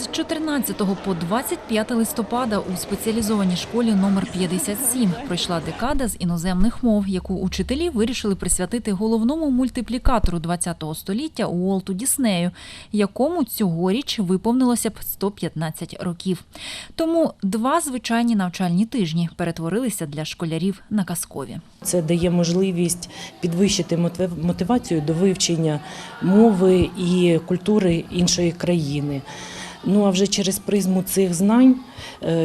З 14 по 25 листопада у спеціалізованій школі номер 57 пройшла декада з іноземних мов, яку учителі вирішили присвятити головному мультиплікатору ХХ століття Уолту Діснею, якому цьогоріч виповнилося б 115 років. Тому два звичайні навчальні тижні перетворилися для школярів на казкові. Це дає можливість підвищити мотив- мотивацію до вивчення мови і культури іншої країни. Ну а вже через призму цих знань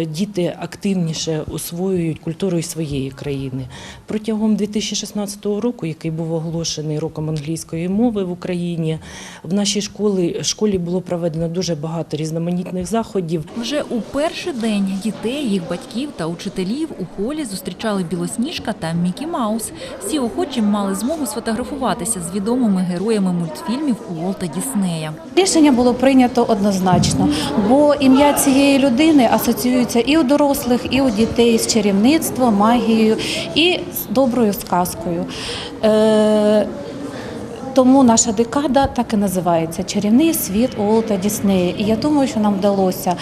діти активніше освоюють культуру своєї країни. Протягом 2016 року, який був оголошений роком англійської мови в Україні, в нашій школі, школі було проведено дуже багато різноманітних заходів. Вже у перший день дітей, їх батьків та учителів у холі зустрічали Білосніжка та Мікі Маус. Всі охочі мали змогу сфотографуватися з відомими героями мультфільмів Уолта Діснея. Рішення було прийнято однозначно, бо ім'я цієї людини асоціюється і у дорослих, і у дітей з чарівництвом, магією і з доброю сказкою. Е, тому наша декада так і називається Чарівний світ Уолта Діснея. І я думаю, що нам вдалося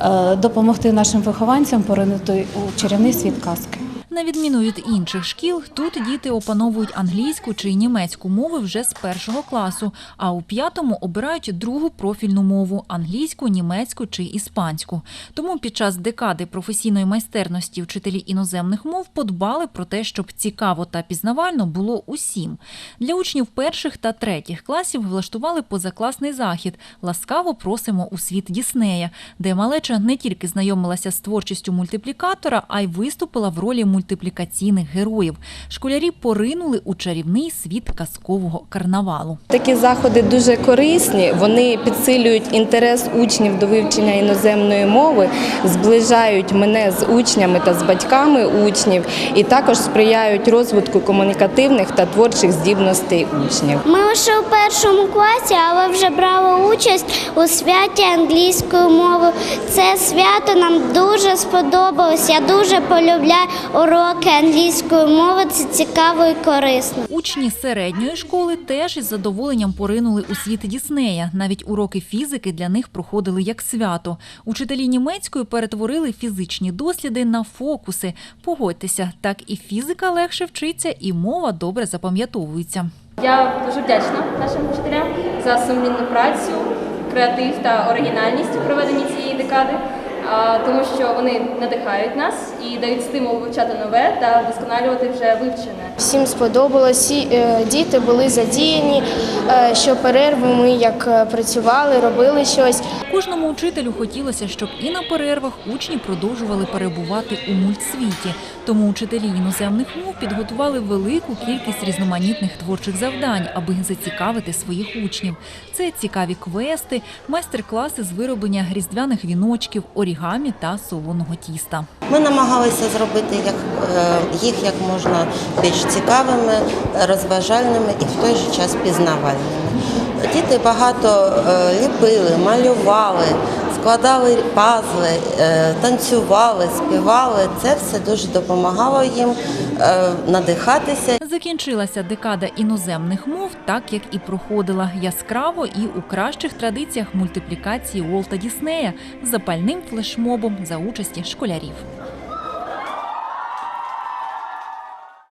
е, допомогти нашим вихованцям поринути у чарівний світ казки. На відміну від інших шкіл, тут діти опановують англійську чи німецьку мови вже з першого класу, а у п'ятому обирають другу профільну мову англійську, німецьку чи іспанську. Тому під час декади професійної майстерності вчителі іноземних мов подбали про те, щоб цікаво та пізнавально було усім. Для учнів перших та третіх класів влаштували позакласний захід. Ласкаво просимо у світ Діснея, де малеча не тільки знайомилася з творчістю мультиплікатора, а й виступила в ролі мультиплікаційних героїв. Школярі поринули у чарівний світ казкового карнавалу. Такі заходи дуже корисні. Вони підсилюють інтерес учнів до вивчення іноземної мови, зближають мене з учнями та з батьками учнів, і також сприяють розвитку комунікативних та творчих здібностей учнів. Ми лише у першому класі, але вже брали участь у святі англійської мови. Це свято нам дуже сподобалось. Я дуже полюбляю уроки англійської мови. Це цікаво і корисно. Учні середньої школи теж із задоволенням поринули у світ Діснея. Навіть уроки фізики для них проходили як свято. Учителі німецької перетворили фізичні досліди на фокуси. Погодьтеся, так і фізика легше вчиться, і мова добре запам'ятовується. Я дуже вдячна нашим вчителям за сумлінну працю, креатив та оригінальність у проведенні цієї декади, тому що вони надихають нас і дають стимул вивчати нове та вдосконалювати вже вивчене. Всім сподобалось, е, діти були задіяні, е, що перерви ми як е, працювали, робили щось. Кожному учителю хотілося, щоб і на перервах учні продовжували перебувати у мультсвіті. Тому учителі іноземних мов підготували велику кількість різноманітних творчих завдань, аби зацікавити своїх учнів. Це цікаві квести, майстер-класи з вироблення різдвяних віночків, орігамі та солоного тіста. Ми намагалися зробити як, е, їх як можна більш цікавими, розважальними і в той же час пізнавальними. Діти багато е, ліпили, малювали, складали пазли, е, танцювали, співали. Це все дуже допомагало їм е, надихатися Закінчилася декада іноземних мов, так як і проходила яскраво і у кращих традиціях мультиплікації Уолта Діснея з запальним флешмобом за участі школярів.